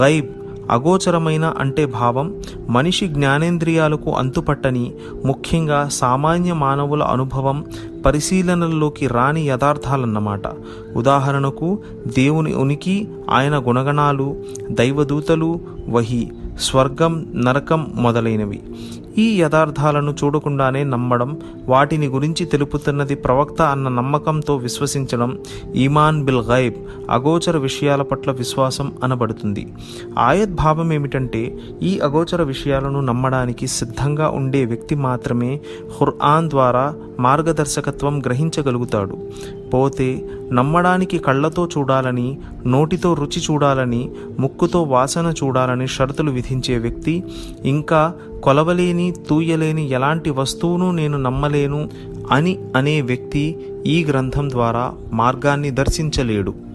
గైబ్ అగోచరమైన అంటే భావం మనిషి జ్ఞానేంద్రియాలకు అంతుపట్టని ముఖ్యంగా సామాన్య మానవుల అనుభవం పరిశీలనల్లోకి రాని యథార్థాలన్నమాట. ఉదాహరణకు దేవుని ఉనికి ఆయన గుణగణాలు దైవదూతలు వహి స్వర్గం నరకం మొదలైనవి. ఈ యథార్థాలను చూడకుండానే నమ్మడం వాటిని గురించి తెలుపుతున్నది ప్రవక్త అన్న నమ్మకంతో విశ్వసించడం ఈమాన్ బిల్ గైబ్ అగోచర విషయాల పట్ల విశ్వాసం అనబడుతుంది. ఆయత్ భావం ఏమిటంటే ఈ అగోచర విషయాలను నమ్మడానికి సిద్ధంగా ఉండే వ్యక్తి మాత్రమే ఖుర్ఆన్ ద్వారా మార్గదర్శకత్వం తత్వం గ్రహించగలుగుతాడు. పోతే నమ్మడానికి కళ్ళతో చూడాలని నోటితో రుచి చూడాలని ముక్కుతో వాసన చూడాలని షరతులు విధించే వ్యక్తి ఇంకా కొలవలేని తూయలేని ఎలాంటి వస్తువును నేను నమ్మలేను అని అనే వ్యక్తి ఈ గ్రంథం ద్వారా మార్గాన్ని దర్శించలేడు.